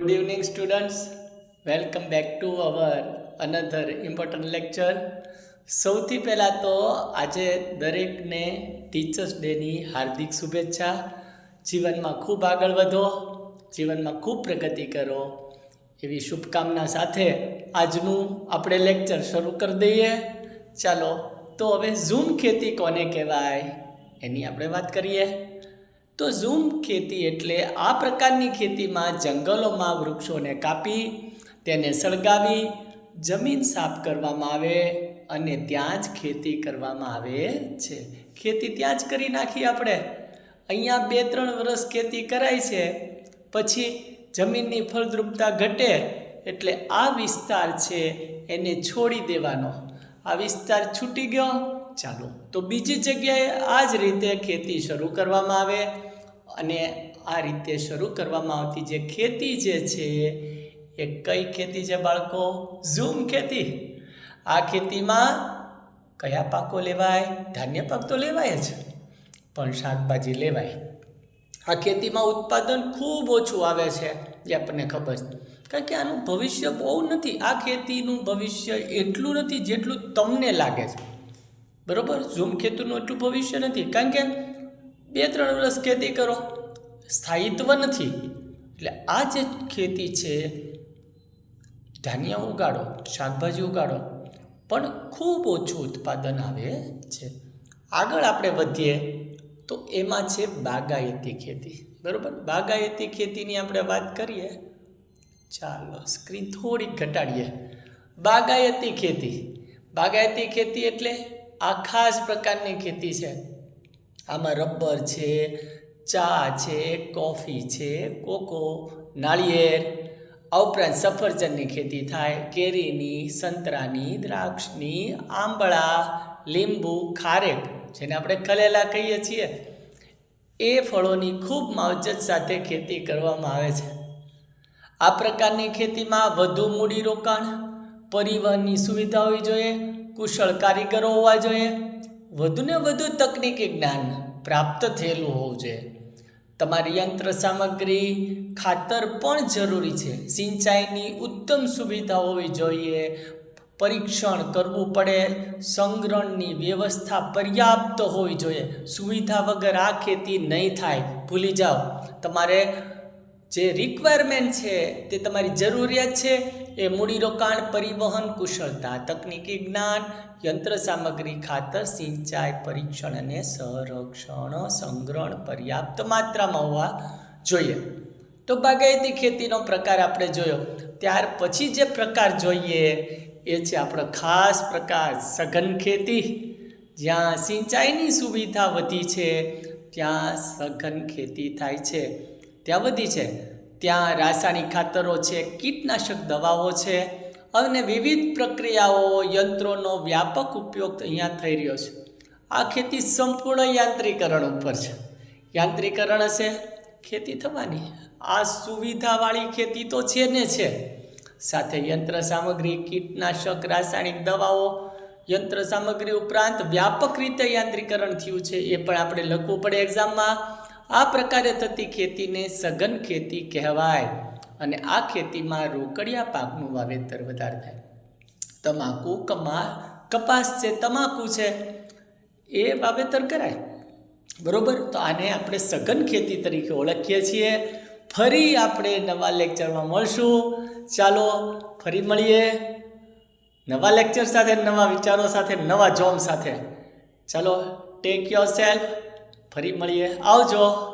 Good evening, students. Welcome back to our another important lecture. સૌથી પહેલાં તો આજે દરેકને ટીચર્સ ડેની હાર્દિક શુભેચ્છા. જીવનમાં ખૂબ આગળ વધો જીવનમાં ખૂબ પ્રગતિ કરો. એવી શુભકામના સાથે આજનું આપણે લેક્ચર શરૂ કરી દઈએ. ચાલો તો હવે ઝૂમ ખેતી કોને કહેવાય? એની આપણે વાત કરીએ. તો ઝૂમ ખેતી એટલે આ પ્રકારની ખેતીમાં જંગલોમાં વૃક્ષોને કાપી, તેને સળગાવી, જમીન સાફ કરવામાં આવે અને ત્યાં જ ખેતી કરવામાં આવે છે. ખેતી ત્યાં જ કરી નાખી આપણે. અહીંયા બે ત્રણ વર્ષ ખેતી કરાય છે. પછી જમીનની ફળદ્રુપતા ઘટે એટલે આ વિસ્તાર છે એને છોડી દેવાનો. આ વિસ્તાર છૂટી ગયો. ચાલો. તો બીજી જગ્યાએ આ જ રીતે ખેતી શરૂ કરવામાં આવે. અને આ રીતે શરૂ કરવામાં આવતી જે ખેતી જે છે, એ કઈ ખેતી છે બાળકો? ઝૂમ ખેતી. આ ખેતીમાં કયા પાકો લેવાય? ધાન્ય પાક તો લેવાય જ, પણ શાકભાજી લેવાય. આ ખેતીમાં ઉત્પાદન ખૂબ ઓછું આવે છે જે આપણને ખબર છે. કારણ કે આનું ભવિષ્ય બહુ નથી. આ ખેતીનું ભવિષ્ય એટલું નથી જેટલું તમને લાગે છે. બરોબર? ઝૂમ ખેતીનું એટલું ભવિષ્ય નથી. કારણ કે બે ત્રણ વર્ષ ખેતી કરો. સ્થાયિત્વ નથી. એટલે આ જે ખેતી છે, ધાન્ય ઉગાડો, શાકભાજી ઉગાડો, પણ ખૂબ ઓછું ઉત્પાદન આવે છે. આગળ આપણે વધીએ તો એમાં છે બાગાયતી ખેતી. બરાબર? બાગાયતી ખેતીની આપણે વાત કરીએ. ચાલો સ્ક્રીન થોડીક ઘટાડીએ. બાગાયતી ખેતી. બાગાયતી ખેતી એટલે આ ખાસ પ્રકારની ખેતી છે. આમાં રબર છે, ચા છે, કોફી છે, કોકો, નાળિયેર, આ ઉપરાંત સફરજનની ખેતી થાય, કેરીની, સંતરાની, દ્રાક્ષની, આંબળા, લીંબુ, ખારેક, જેને આપણે ખલેલા કહીએ છીએ. એ ફળોની ખૂબ માવજત સાથે ખેતી કરવામાં આવે છે. આ પ્રકારની ખેતીમાં વધુ મૂડીરોકાણ, પરિવહનની સુવિધા હોવી જોઈએ, કુશળ કારીગરો હોવા જોઈએ વધુને વધુ તકનીકી જ્ઞાન પ્રાપ્ત થયેલું હોવું જોઈએ. તમારી યંત્ર સામગ્રી, ખાતર પણ જરૂરી છે. સિંચાઈની ઉત્તમ સુવિધા હોવી જોઈએ. પરીક્ષણ કરવું પડે. સંગ્રહણની વ્યવસ્થા પર્યાપ્ત હોવી જોઈએ. સુવિધા વગર આ ખેતી નહીં થાય. ભૂલી જાઓ. તમારે જે રિક્વાયરમેન્ટ છે તે તમારી જરૂરિયાત છે, એ મૂડીરોકાણ, પરિવહન, કુશળતા, તકનીકી જ્ઞાન, યંત્ર સામગ્રી ખાતર, સિંચાઈ, પરીક્ષણ અને સંરક્ષણ, સંગ્રહણ પર્યાપ્ત માત્રામાં હોવા જોઈએ. તો બાગાયતી ખેતીનો પ્રકાર આપણે જોયો. ત્યાર પછી જે પ્રકાર જોઈએ, એ છે આપણો ખાસ પ્રકાર સઘન ખેતી. જ્યાં સિંચાઈની સુવિધા વધી છે, ત્યાં સઘન ખેતી થાય છે. ત્યાં વધી છે. ત્યાં રાસાયણિક ખાતરો છે, કીટનાશક દવાઓ છે અને વિવિધ પ્રક્રિયાઓ, યંત્રોનો વ્યાપક ઉપયોગ અહીંયા થઈ રહ્યો છે. આ ખેતી સંપૂર્ણ યાંત્રિકરણ ઉપર છે. યાંત્રિકરણ હશે, ખેતી થવાની. આ સુવિધાવાળી ખેતી તો છે ને છે. સાથે યંત્ર સામગ્રી, કીટનાશક, રાસાયણિક દવાઓ, યંત્ર સામગ્રી ઉપરાંત વ્યાપક રીતે યાંત્રિકરણ થયું છે, એ પણ આપણે લખવું પડે એક્ઝામમાં આ પ્રકારે થતી ખેતીને સઘન ખેતી કહેવાય અને આ ખેતીમાં રોકડિયા પાકનું વાવેતર વધારે થાય. તમાકુ, કમા, કપાસ છે તમાકુ છે, એ વાવેતર કરાય. બરોબર? તો આને આપણે સઘન ખેતી તરીકે ઓળખીએ છીએ. ફરી આપણે નવા લેક્ચરમાં મળશું. ચાલો, ફરી મળીએ. નવા લેક્ચર સાથે, નવા વિચારો સાથે, નવા જોમ સાથે. ચાલો ટેક યોર સેલ્ફ ફરી મળીએ. આવજો.